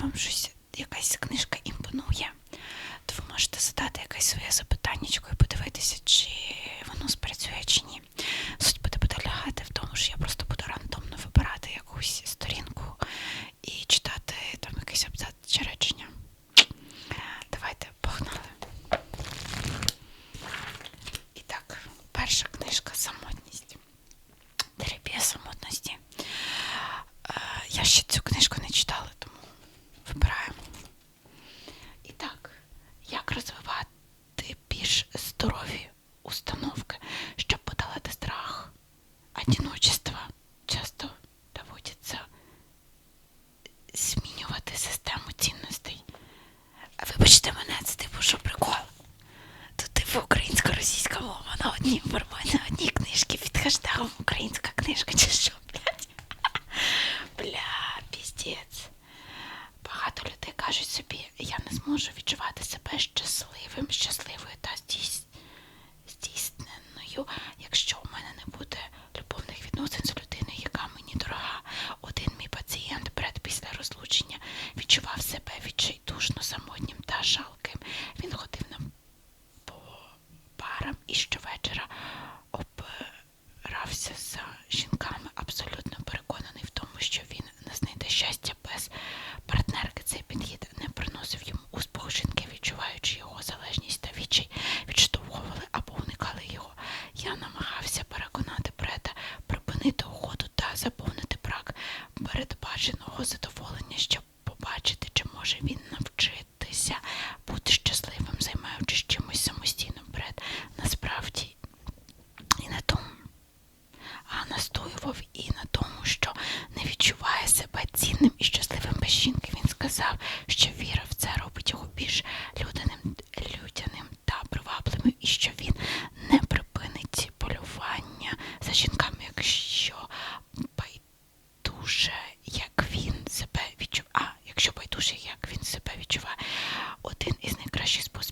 вам щось, якась книжка імпонує, то ви можете задати якесь своє запитання і подивитися, чи воно спрацює, чи ні. Суть буде полягати в тому, що я просто буду рандомно вибирати якусь сторінку і читати там якийсь абзац чи речення. Давайте погнали. І так, перша книжка самотність. Терапія самотності. Е, я ще цю книжку не читала, вибираємо. І так, як розвивати більш здорові установки, щоб подолати страх одиночества, часто доводиться змінювати систему цінностей. Вибачте мене, це типу, що прикол. Тут типу українсько-російська мова на одній вербані, на одній книжці під хештегом українська книжка. чи she's supposed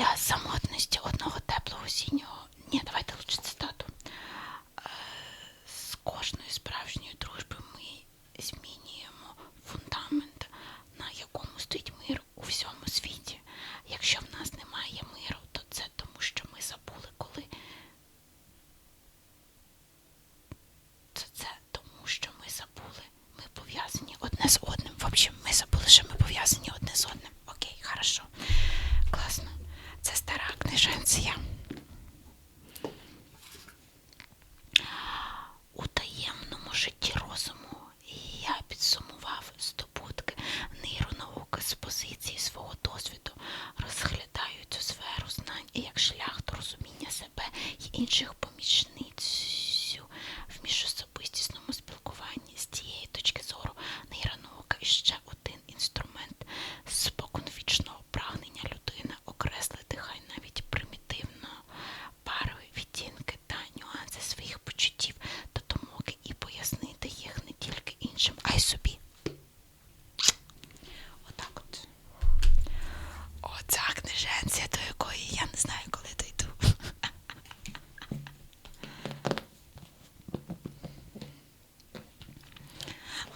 Ілія самотності одного теплого осіннього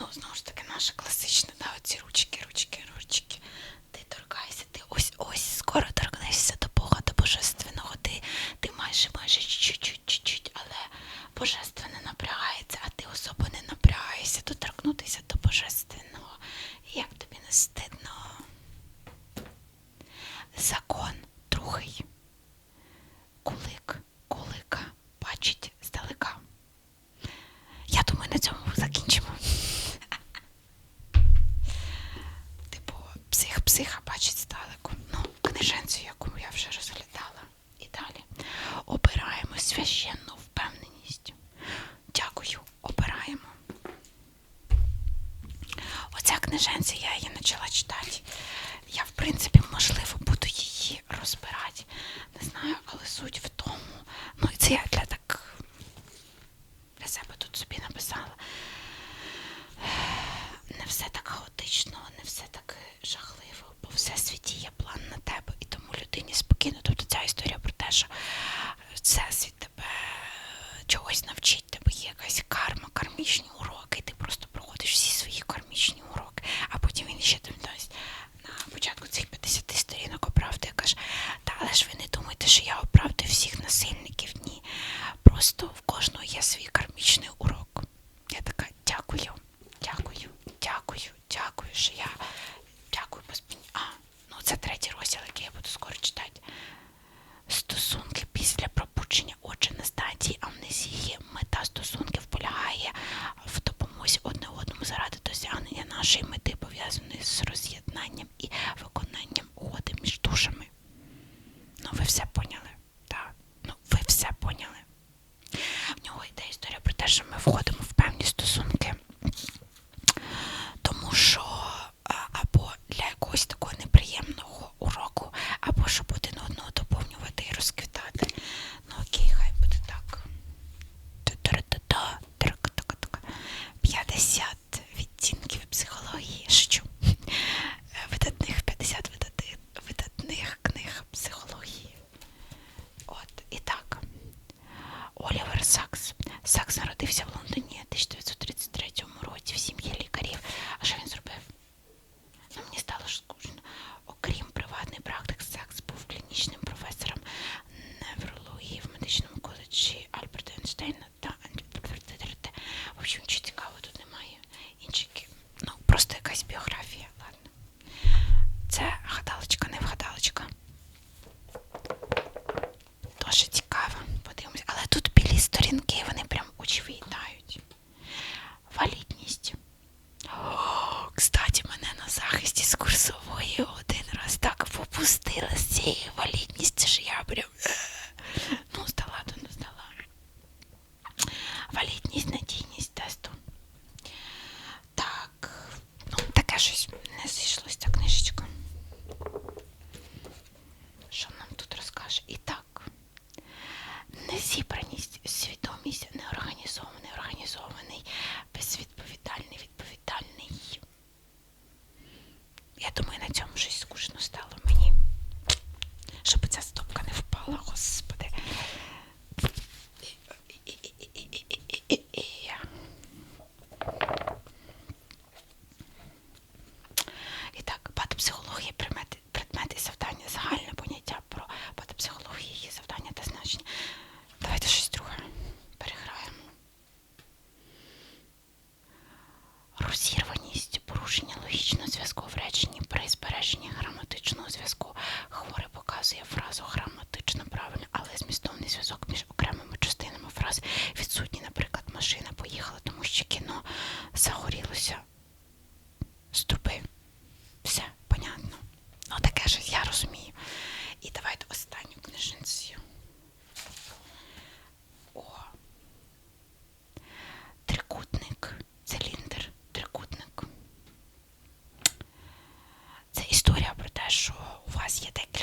Ну, знову ж таки, наша класична, да, оці ручки, ручки, ручки. Ти торкайся, ти ось ось скоро торкнешся до Бога, до Божественного. Ти ти майже майже чуть-чуть, але Божественного. Så jäkla Але ви не думайте, що я оправдую всіх насильників. Ні. Просто в кожного є свій кармічний урок. Я така дякую, дякую, дякую, дякую, що я дякую поспінь. А, ну це третій розділ, який я буду скоро читати. Стосунки після пропущення отже на стадії амнезії. Мета стосунків полягає в допомозі одне одному заради досягнення нашої мети, пов'язаної з роз'єднанням і 7